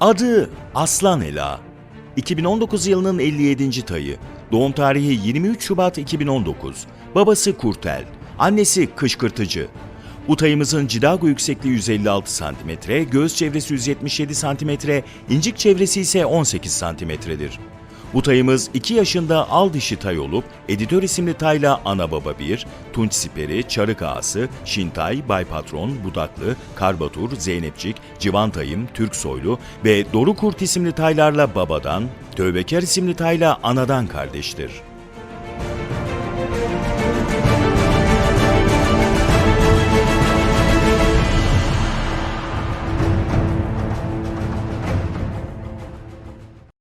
Adı Aslan Ela. 2019 yılının 57. tayı. Doğum tarihi 23 Şubat 2019. Babası Kurtel, annesi Kışkırtıcı. Utayımızın cidago yüksekliği 156 cm, göğüs çevresi 177 cm, incik çevresi ise 18 cm'dir. Utayımız 2 yaşında al dişi tay olup Editör isimli tayla ana baba 1, Tunç Siperi, Çarık Ağası, Şintay, Bay Patron, Budaklı, Karbatur, Zeynepçik, Civantayım, Türk Soylu ve Doru Kurt isimli taylarla babadan, Tövbekar isimli tayla anadan kardeştir.